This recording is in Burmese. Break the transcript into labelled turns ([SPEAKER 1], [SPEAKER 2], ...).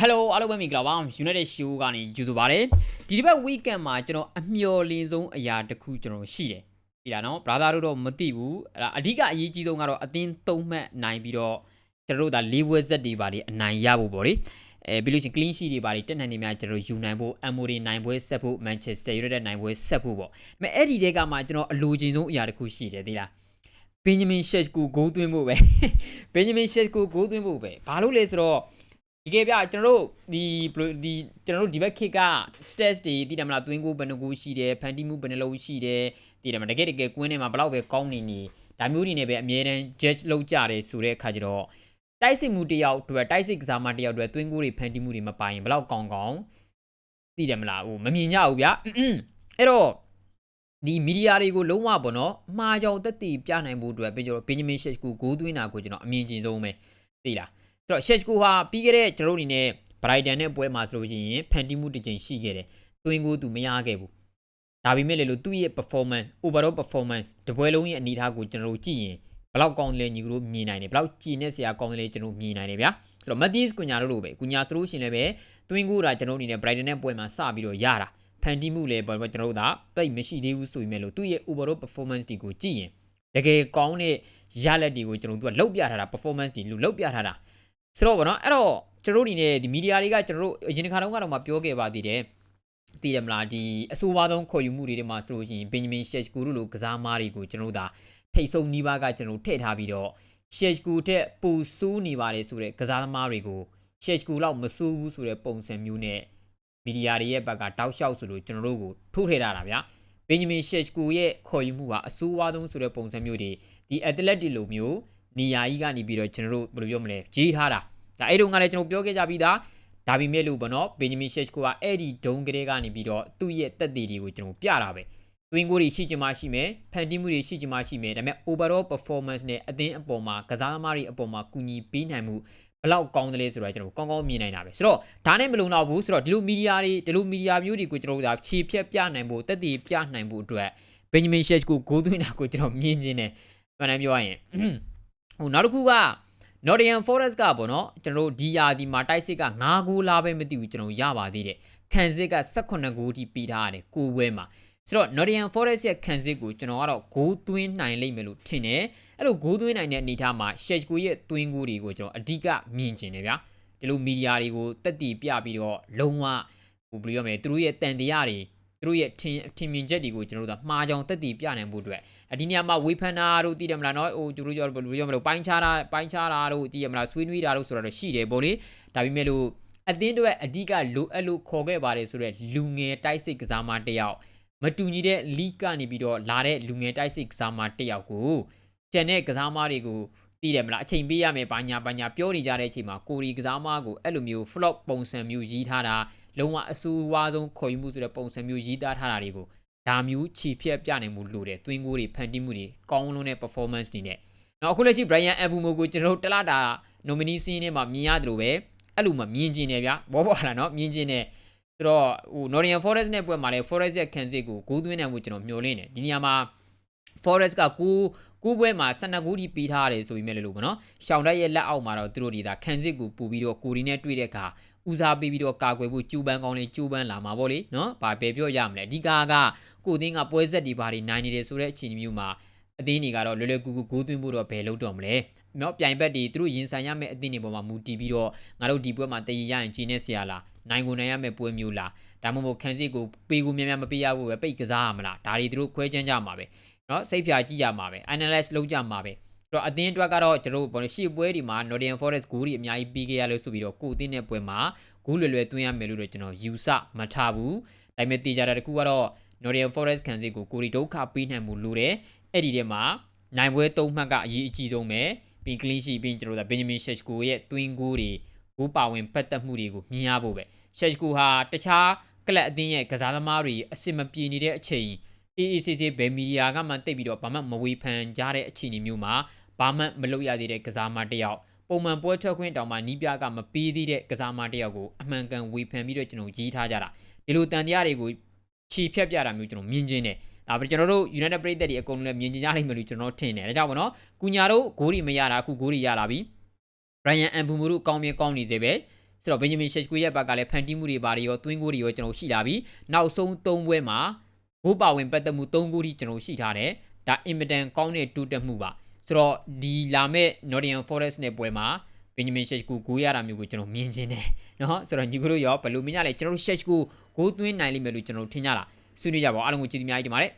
[SPEAKER 1] Hello အားလုံးပဲမင်္ဂလာပါ United Show ကနေကြိုဆိုပါရစေဒီတစ်ပတ် weekend မှာကျွန်တော်အမျှော်လင့်ဆုံးအရာတစ်ခုကျွန်တော်ရှိတယ်ဒီလားနော် brother တို့တော့မသိဘူးအဲ့ဒါအဓိကအရေးကြီးဆုံးကတော့အသင်းသုံးမှတ်နိုင်ပြီးတော့ကျွန်တော်တို့ဒါလေးဝက်ဇက်တွေပါလေအနိုင်ရဖို့ပေါ့လေအဲပြီးလို့ရှိရင် clean sheet တွေပါလေတက်နိုင်နေများကျွန်တော်ယူနိုင်ဖို့ Amory နိုင်ပွဲဆက်ဖို့ Manchester United နိုင်ပွဲဆက်ဖို့ပေါ့ဒါပေမဲ့အဲ့ဒီတဲကမှကျွန်တော်အလိုချင်ဆုံးအရာတစ်ခုရှိတယ်ဒီလား Benjamin Sheshko ဂိုးသွင်းဖို့ပဲ Benjamin Sheshko ဂိုးသွင်းဖို့ပဲဘာလို့လဲဆိုတော့ ဒီကေပြကျွန်တော်တို့ဒီဘယ်လိုဒီကျွန်တော်တို့ဒီဘက်ခေတ်က stats တွေတည်တယ်မလားတွင်းကိုဘယ်နှကိုရှိတယ်ဖန်တီးမှုဘယ်နှလုံးရှိတယ်တည်တယ်မလားတကယ်တကယ်ကွင်းထဲမှာဘလောက်ပဲကောင်းနေနေဒါမျိုးတွေနဲ့ပဲအမြဲတမ်း judge လုပ်ကြတယ်ဆိုတဲ့အခါကျတော့တိုက်စစ်မှုတယောက်အတွက်တိုက်စစ်ကစားမတယောက်အတွက်တွင်းကိုတွေဖန်တီးမှုတွေမပိုင်ဘလောက်ကောင်းကောင်းတည်တယ်မလားဟိုမမြင်ကြဘူးဗျအဲ့တော့ဒီမီဒီယာတွေကိုလုံးဝပေါ့နော်အမှားကြောင်တက်တည်ပြနိုင်ဖို့အတွက်ပြီးကျွန်တော်ဘင်ဂျမင်ရှက်ကူဂိုးသွင်းတာကိုကျွန်တော်အမြင်ကျင်ဆုံးပဲသိလား ဆိုတော့ရှက်ကူဟာပြီးခဲ့တဲ့ကျွန်တော်တို့အနေနဲ့ဘရိုက်တန်နဲ့ပွဲမှာဆိုလို့ရှိရင်ဖန်တီးမှုတစ်ချိန်ရှိခဲ့တယ်သွင်းကိုသူမရခဲ့ဘူးဒါပေမဲ့လေလို့သူ့ရဲ့ performance overall performance တပွဲလုံးရဲ့အနေအထားကိုကျွန်တော်တို့ကြည့်ရင်ဘလောက်ကောင်းတယ်လဲညီကတို့မြင်နိုင်တယ်ဘလောက်ကြည်နေစရာကောင်းတယ်လဲကျွန်တော်မြင်နိုင်တယ်ဗျာဆိုတော့ Matthias ကွညာတို့လိုပဲကွညာဆိုလို့ရှိရင်လည်းပဲသွင်းကိုတာကျွန်တော်အနေနဲ့ Brighton နဲ့ပွဲမှာစပြီးတော့ရတာဖန်တီးမှုလည်းပေါ့ကျွန်တော်တို့ဒါပိတ်မရှိသေးဘူးဆိုပေမဲ့လို့သူ့ရဲ့ overall performance တွေကိုကြည့်ရင်တကယ်ကောင်းတဲ့ရလက်တွေကိုကျွန်တော်တို့ကလောက်ပြထားတာ performance တွေလို့လောက်ပြထားတာ ဆိုတော့ဗောနော်အဲ့တော့ကျွန်တော်တို့အနေနဲ့ဒီမီဒီယာတွေကကျွန်တော်တို့အရင်တစ်ခါတုန်းကတော့မှပြောခဲ့ပါသေးတယ်တည်တယ်မလားဒီအဆိုးဝါးဆုံးခေါ်ယူမှုတွေတွေမှာဆိုလို့ရှိရင်ဘင်ဂျမင်ရှက်ကူတို့လိုကစားမားတွေကိုကျွန်တော်တို့ဒါထိတ်ဆုံးနီးပါးကကျွန်တော်ထည့်ထားပြီးတော့ရှက်ကူတဲ့ပူဆူးနေပါတယ်ဆိုတဲ့ကစားသမားတွေကိုရှက်ကူလောက်မဆူးဘူးဆိုတဲ့ပုံစံမျိုးနဲ့မီဒီယာတွေရဲ့ဘက်ကတောက်လျှောက်ဆိုလို့ကျွန်တော်တို့ကိုထိုးထည့်ထားတာဗျာဘင်ဂျမင်ရှက်ကူရဲ့ခေါ်ယူမှုကအဆိုးဝါးဆုံးဆိုတဲ့ပုံစံမျိုးတွေဒီအက်တလက်တီလိုမျိုး နေရာကြီးကနေပြီးတော့ကျွန်တော်တို့ဘယ်လိုပြောမလဲကြီးထားတာဒါအဲ့တုန်းကလည်းကျွန်တော်ပြောခဲ့ကြပြီးသားဒါပေမဲ့လို့ဗောနော်ဘင်ဂျမင်ရှက်ကူကအဲ့ဒီဒုံကလေးကနေပြီးတော့သူ့ရဲ့တက်တည်တွေကိုကျွန်တော်ပြတာပဲတွင်းကိုတွေရှိချင်မှရှိမယ်ဖန်တီးမှုတွေရှိချင်မှရှိမယ်ဒါပေမဲ့ overall performance နဲ့အသင်းအပေါ်မှာကစားသမားတွေအပေါ်မှာကူညီပေးနိုင်မှုဘလောက်ကောင်းတယ်လဲဆိုတော့ကျွန်တော်ကောင်းကောင်းမြင်နိုင်တာပဲဆိုတော့ဒါနဲ့မလုံတော့ဘူးဆိုတော့ဒီလိုမီဒီယာတွေဒီလိုမီဒီယာမျိုးတွေကိုကျွန်တော်တို့ဒါခြေဖြတ်ပြနိုင်ဖို့တက်တည်ပြနိုင်ဖို့အတွက်ဘင်ဂျမင်ရှက်ကိုဂိုးသွင်းတာကိုကျွန်တော်မြင်ခြင်းနဲ့မှန်တယ်ပြောရရင် ဟိုနောက်တစ်ခုက Nottingham Forest ကပေါ့နော်ကျွန်တော်တို့ဒီယာဒီမှာတိုက်စစ်က9ဂိုးလားပဲမသိဘူးကျွန်တော်ရပါသေးတယ်ခံစစ်က18ဂိုးထိပြီးထားရတယ်ကိုပွဲမှာဆိုတော့ Nottingham Forest ရဲ့ခံစစ်ကိုကျွန်တော်ကတော့ဂိုးသွင်းနိုင်လိမ့်မယ်လို့ထင်တယ်အဲ့လိုဂိုးသွင်းနိုင်တဲ့အနေအထားမှာ Sheshko ရဲ့သွင်းဂိုးတွေကိုကျွန်တော်အဓိကမြင်ကျင်တယ်ဗျာဒီလိုမီဒီယာတွေကိုတက်တီပြပြီးတော့လုံးဝဟိုဘယ်လိုပြောမလဲသူတို့ရဲ့တန်တရားတွေ သူတို့ရဲ့ထင်ထင်မြင်ချက်တွေကိုကျွန်တော်တို့ကမှားကြောင်တက်တီပြနိုင်ဖို့အတွက်ဒီနေရာမှာဝေဖန်တာတို့တည်တယ်မလားနော်ဟိုသူတို့ပြောဘယ်လိုပြောမလို့ပိုင်းခြားတာပိုင်းခြားတာတို့တည်တယ်မလားဆွေးနွေးတာတို့ဆိုတာတော့ရှိတယ်ပေါ့လေဒါပေမဲ့လို့အသင်းတွေအဓိကလိုအပ်လို့ခေါ်ခဲ့ပါတယ်ဆိုတော့လူငယ်တိုက်စစ်ကစားမတယောက်မတူညီတဲ့လီကနေပြီးတော့လာတဲ့လူငယ်တိုက်စစ်ကစားမတယောက်ကိုကျန်တဲ့ကစားမတွေကိုတည်တယ်မလားအချိန်ပေးရမယ်ဘာညာဘာညာပြောနေကြတဲ့အချိန်မှာကိုရီကစားမကိုအဲ့လိုမျိုး flop ပုံစံမျိုးရေးထားတာ လုံးဝအဆူဝါးဆုံးခေါ်ယူမှုဆိုတဲ့ပုံစံမျိုးရေးသားထားတာတွေကိုဒါမျိုးခြေဖြတ်ပြနိုင်မှုလိုတယ်တွင်းကိုတွေဖန်တီးမှုတွေကောင်းလုံးတဲ့ performance တွေနဲ့နောက်အခုလက်ရှိ Brian Abumo ကိုကျွန်တော်တို့တလတာ nominee စီးနေမှာမြင်ရတယ်လို့ပဲအဲ့လိုမှမြင်ကျင်တယ်ဗျာဘောပေါ်လာနော်မြင်ကျင်တယ်ဆိုတော့ဟို Nottingham Forest နဲ့ပွဲမှာလဲ Forest ရဲ့ခံစစ်ကိုဂိုးသွင်းနိုင်မှုကျွန်တော်မျှော်လင့်တယ်ဒီနေရာမှာ Forest ကကိုကိုပွဲမှာ12ဂိုးထိပေးထားရတယ်ဆိုပြီးမဲ့လို့ပေါ့နော်ရှောင်းတိုက်ရဲ့လက်အောက်မှာတော့သူတို့ဒီဒါခံစစ်ကိုပူပြီးတော့ကိုရီနဲ့တွေ့တဲ့အခါ ဦးစားပေးပြီးတော့ကာကွယ်ဖို့ကျူပန်းကောင်းလေးကျူပန်းလာမှာပေါ့လေနော်။ဘာပဲပြောရမလဲ။အဓိကကကိုအသင်းကပွဲဆက်ဒီဘာတွေနိုင်နေတယ်ဆိုတဲ့အခြေအနေမျိုးမှာအသင်းတွေကတော့လွယ်လွယ်ကူကူဂိုးသွင်းဖို့တော့ဘယ်လုပ်တော့မလဲ။နော်ပြိုင်ဘက်တွေသူတို့ရင်ဆိုင်ရမယ့်အသင်းတွေပေါ်မှာမူတည်ပြီးတော့ငါတို့ဒီပွဲမှာတည်ရရင်ဂျင်းနဲ့ဆရာလားနိုင်ကိုနိုင်ရမယ့်ပွဲမျိုးလားဒါမှမဟုတ်ခန်းစစ်ကိုပေးကိုများများမပေးရဘူးပဲပိတ်ကစားရမလားဒါတွေသူတို့ခွဲချမ်းကြမှာပဲနော်စိတ်ဖြာကြည့်ရမှာပဲ analyze လုပ်ကြမှာပဲ တော့အသင်းအတွက်ကတော့ကျွန်တော်တို့ဘောရှေ့ပွဲဒီမှာ Nottingham Forest ဂိုးတွေအများကြီးပြီးခဲ့ရလို့ဆိုပြီးတော့ကိုအသင်းတဲ့ပွဲမှာဂူးလွယ်လွယ်သွင်းရမယ်လို့တော့ကျွန်တော်ယူဆမထားဘူးဒါပေမဲ့တေချာတာတခုကတော့ Nottingham Forest ခံစစ်ကိုကိုရီဒုက္ခပေးနိုင်မှုလိုတယ်အဲ့ဒီထဲမှာနိုင်ပွဲ၃မှတ်ကအရေးအကြီးဆုံးပဲပြီး clean sheet ပြီးကျွန်တော်တို့ Benjamin Sheshko ရဲ့သွင်းဂိုးတွေဂိုးပါဝင်ပတ်သက်မှုတွေကိုမြင်ရဖို့ပဲ Sheshko ဟာတခြားကလပ်အသင်းရဲ့ကစားသမားတွေအစစ်မပြေနေတဲ့အချိန် AACC ဘယ်မီဒီယာကမှတိတ်ပြီးတော့ဘာမှမဝေဖန်ကြတဲ့အခြေအနေမျိုးမှာဘာမှမလုပ်ရသေးတဲ့ကစားမတစ်ယောက်ပုံမှန်ပွဲထွက်ခွင့်တောင်မှနီးပြကမပေးသေးတဲ့ကစားမတစ်ယောက်ကိုအမှန်ကန်ဝေဖန်ပြီးတော့ကျွန်တော်ရေးထားကြတာဒီလိုတန်တရားတွေကိုခြေဖြတ်ပြတာမျိုးကျွန်တော်မြင်ချင်းတယ်ဒါပေမဲ့ကျွန်တော်တို့ United ပြည်သက်တွေအကုန်လုံးလည်းမြင်ကြကြလိမ့်မယ်လို့ကျွန်တော်ထင်တယ်ဒါကြောင့်ဗောနော်ကုညာတို့ဂိုးရီမရတာအခုဂိုးရီရလာပြီ Brian Ambumo တို့ကောင်းမြင်ကောင်းနေစေပဲဆိုတော့ဘင်ဂျမင်ရှက်ကွေရဲ့ဘက်ကလည်းဖန်တီးမှုတွေဘာတွေရောသွင်းကိုတွေရောကျွန်တော်ရှိလာပြီနောက်ဆုံး၃ပွဲမှာ ဘိုးပါဝင်ပတ်သက်မှု၃ခုထိကျွန်တော်ရှိထားတယ်ဒါအင်မတန်ကောင်းတဲ့တိုးတက်မှုပါဆိုတော့ဒီလာမဲ့ Nottingham Forest နဲ့ပွဲမှာဘင်ဂျမင်ရှက်ကူဂိုးရတာမျိုးကိုကျွန်တော်မြင်ချင်းတယ်နော်ဆိုတော့ညီကတို့ရောဘယ်လိုမြင်ရလဲကျွန်တော်တို့ရှက်ကူဂိုးသွင်းနိုင်လိမ့်မယ်လို့ကျွန်တော်ထင်ကြတာဆွေးနွေးကြပါဦးအားလုံးကိုကျေးဇူးအများကြီးတင်ပါတယ်